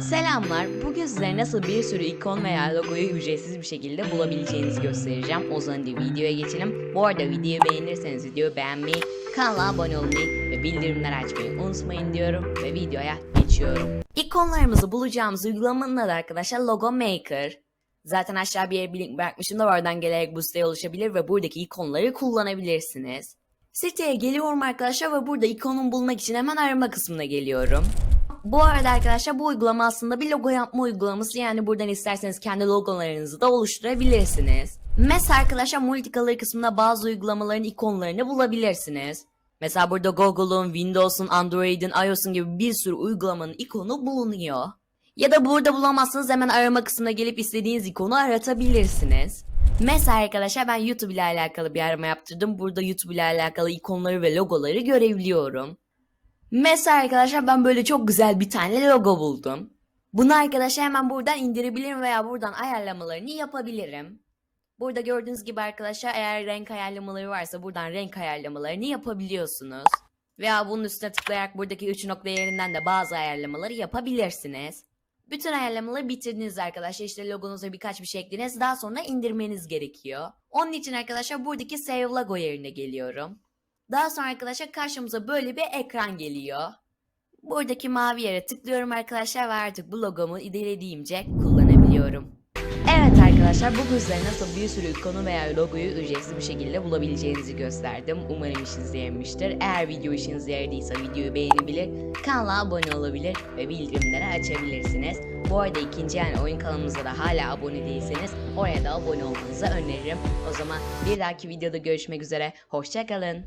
Selamlar. Bugün size nasıl bir sürü ikon veya logoyu ücretsiz bir şekilde bulabileceğinizi göstereceğim. O zaman videoya geçelim. Bu arada videoyu beğenirseniz videoyu beğenmeyi, kanala abone olmayı ve bildirimleri açmayı unutmayın diyorum ve videoya geçiyorum. İkonlarımızı bulacağımız uygulamanın adı arkadaşlar Logo Maker. Zaten aşağı bir yere bir link bırakmışım da oradan gelerek bu siteye ulaşabilir ve buradaki ikonları kullanabilirsiniz. Siteye geliyorum arkadaşlar ve burada ikonun bulmak için hemen arama kısmına geliyorum. Bu arada arkadaşlar bu uygulama aslında bir logo yapma uygulaması yani buradan isterseniz kendi logolarınızı da oluşturabilirsiniz. Mesela arkadaşlar multicolor kısmında bazı uygulamaların ikonlarını bulabilirsiniz. Mesela burada Google'un, Windows'un, Android'in, iOS'un gibi bir sürü uygulamanın ikonu bulunuyor. Ya da burada bulamazsanız hemen arama kısmına gelip istediğiniz ikonu aratabilirsiniz. Mesela arkadaşlar ben YouTube ile alakalı bir arama yaptırdım. Burada YouTube ile alakalı ikonları ve logoları görebiliyorum. Mesela arkadaşlar ben böyle çok güzel bir tane logo buldum. Bunu arkadaşlar hemen buradan indirebilirim veya buradan ayarlamalarını yapabilirim. Burada gördüğünüz gibi arkadaşlar eğer renk ayarlamaları varsa buradan renk ayarlamalarını yapabiliyorsunuz. Veya bunun üstüne tıklayarak buradaki 3 nokta yerinden de bazı ayarlamaları yapabilirsiniz. Bütün ayarlamaları bitirdiniz arkadaşlar. İşte logonuza birkaç bir şey eklediniz. Daha sonra indirmeniz gerekiyor. Onun için arkadaşlar buradaki Save Logo yerine geliyorum. Daha sonra arkadaşlar karşımıza böyle bir ekran geliyor. Buradaki mavi yere tıklıyorum arkadaşlar ve artık bu logomu dilediğimce kullanabiliyorum. Evet arkadaşlar bugün size nasıl bir sürü ikonu veya logoyu ücretsiz bir şekilde bulabileceğinizi gösterdim. Umarım işinize yaramıştır. Eğer video işinize yaradıysa videoyu beğenebilir, kanala abone olabilir ve bildirimleri açabilirsiniz. Bu arada ikinci yani oyun kanalımıza da hala abone değilseniz oraya da abone olmanızı öneririm. O zaman bir dahaki videoda görüşmek üzere. Hoşçakalın.